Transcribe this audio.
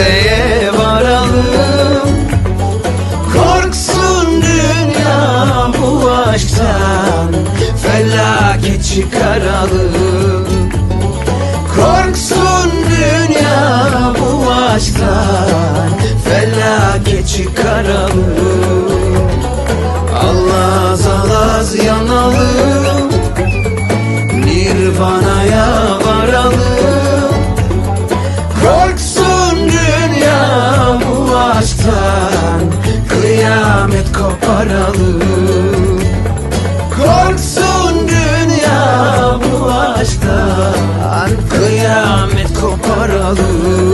pembeye varalım. Korksun dünya bu aşktan Felaket çıkaralım. Korksun dünya bu aşktan Felaket çıkaralım. Allah zalaz yanalım. Nirvana'ya Aman kıyamet koparalım. Korksun dünya bu aşktan. Kıyamet koparalım.